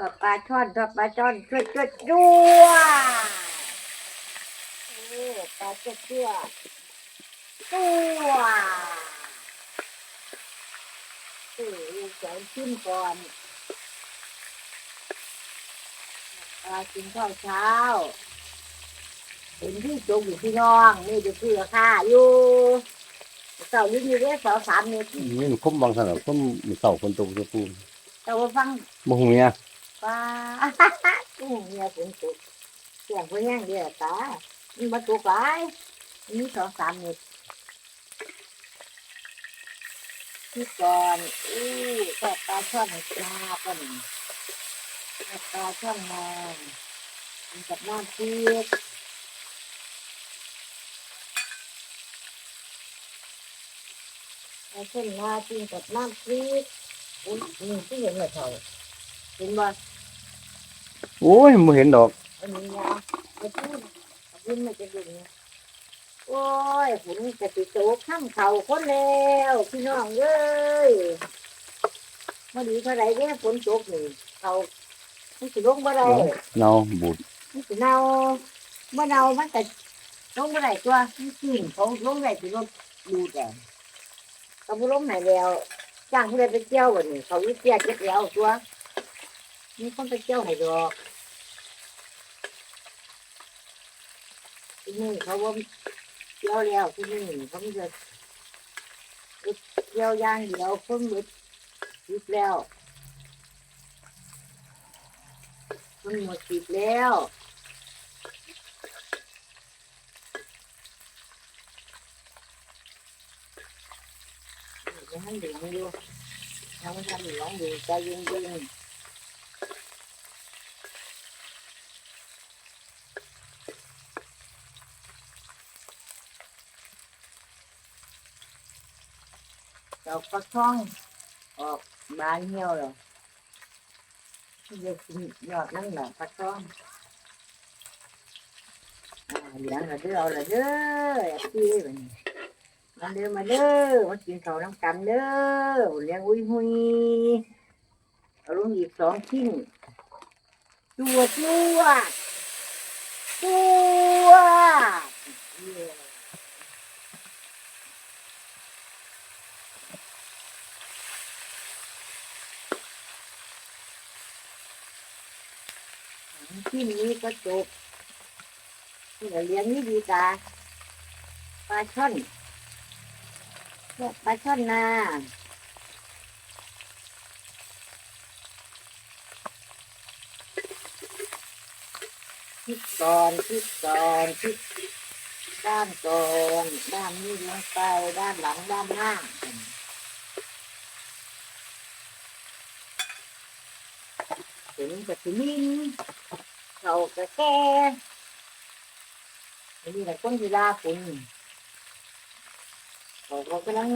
ทอดปลาช่อนทอดปลาช่อนช่วยช่วยจั่วโอ้ปลาช่วยจั่วจั่วเออลูกเสียงขึ้นก่อนปลากินข้าวเช้า เห็นที่จงอยู่พี่น้อง นี่ดูคือค่าอยู่เสาอยู่นี่เด้สองสามเมตรนี่มันคุ้มบางขนาดคุ้มมีเต่าคนตกจะปูแต่ว่าฟังบ่ฮู้เนี่ย ปลาอู้เมียฝนตกเสียงเพื่อนเดียวตามันมาตกหลายมีสองสามเม็ดที่ก่อนอู้ทอดปลาช่อนปลาก่อนทอดปลาช่อนมากินกับน้ำพริกปลาช่อนมากินกับน้ำพริกอุ้ยนี่ที่เห็นเหรอเท่า เห็นบ่โอ้ยบ่เห็นดอกอันนี้นะไอ้ที่ยิ้มมันจะดึงนะโอ้ยฝนจะติดโต๊ะข้ามเขาคนแล้วพี่น้องเอ้ยมาดีเท่าไหรเนี่ยฝนตกนี่เขาไม่สิลงบ่ได้เนาบูดไม่สิเน่าเมื่อเน่ามันแต่ลงบ่ได้ตัวมันกินเขาลงได้สิลงดูแต่เขาบ่ลงไหนแล้วจ้างเขาเลยไปเที่ยววันนี้เขาวิเที่ยวเก็บแล้วตัว มีคนไปเที่ยวให้ดอกที่นี่เขาว่าเที่ยวแล้วที่นี่เขาจะเที่ยวย่างเดียวเพิ่งหยุดหยุดแล้วมันหมดสิทธิ์แล้วยังเหลืองอยู่ยังไม่ทันเหลืองอยู่ใจเย็นๆ ดอกฟักทองออกบานเหี่ยวแล้วเดี๋ยวกินยอดนั่นแหละฟักทองอ่าเหลืองละเด้อเอาละเด้อแอบพี่เลยมาเด้อมาเด้อมากินข้าวน้ำกันเด้อเลี้ยงอุ้ยหุยเอาลงอีกสองชิ้นจัวจัวจัวเย้ ชิ้นนี้ก็จบเดี๋ยวเลี้ยงนี่ดีตาปลาช่อนเนี่ยปลาช่อนนาพลิกก่อนพลิกก่อนพลิกด้านก่อนด้านนี้ลงไปด้านหลังด้านหน้าถึงจะถึงมิน เขาก็แกอันนี้แหละคนยีราคุณเขาก็กำลัง